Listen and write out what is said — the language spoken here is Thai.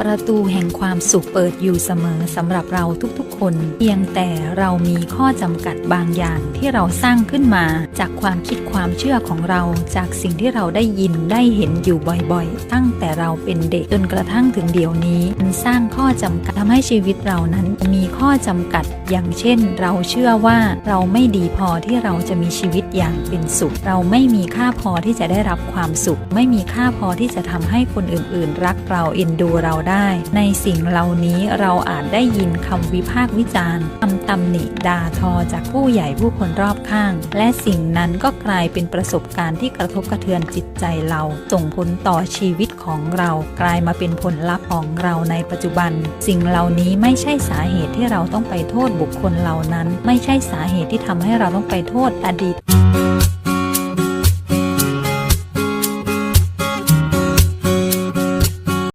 ประตูแห่งความสุขเปิดอยู่เสมอสำหรับเราทุกๆ คน เพียงแต่เรามีข้อจำกัดบางอย่างที่เราสร้างขึ้นมา จากความคิดความเชื่อของเรา จากสิ่งที่เราได้ยินได้เห็นอยู่บ่อยๆ ตั้งแต่เราเป็นเด็กจนกระทั่งถึงเดี๋ยวนี้มันสร้างข้อจำกัดทำให้ชีวิตเรานั้นมีข้อจำกัด อย่างเช่น เราเชื่อว่าเราไม่ดีพอที่เราจะมีชีวิตอย่างเป็นสุข เราไม่มีค่าพอที่จะได้รับความสุข ไม่มีค่าพอที่จะทำให้คนอื่นๆ รักเราเอ็นดูเราได้ ในสิ่งเหล่านี้เราอาจได้ยินคำวิพากษ์วิจารณ์คำตำหนิด่าทอจากผู้ใหญ่ผู้คนรอบข้าง และสิ่งนั้นก็กลายเป็นประสบการณ์ที่กระทบกระเทือนจิตใจเรา ส่งผลต่อชีวิตของเรา กลายมาเป็นผลลัพธ์ของเราในปัจจุบัน สิ่งเหล่านี้ไม่ใช่สาเหตุที่เราต้องไปโทษบุคคลเหล่านั้น ไม่ใช่สาเหตุที่ทำให้เราต้องไปโทษอดีต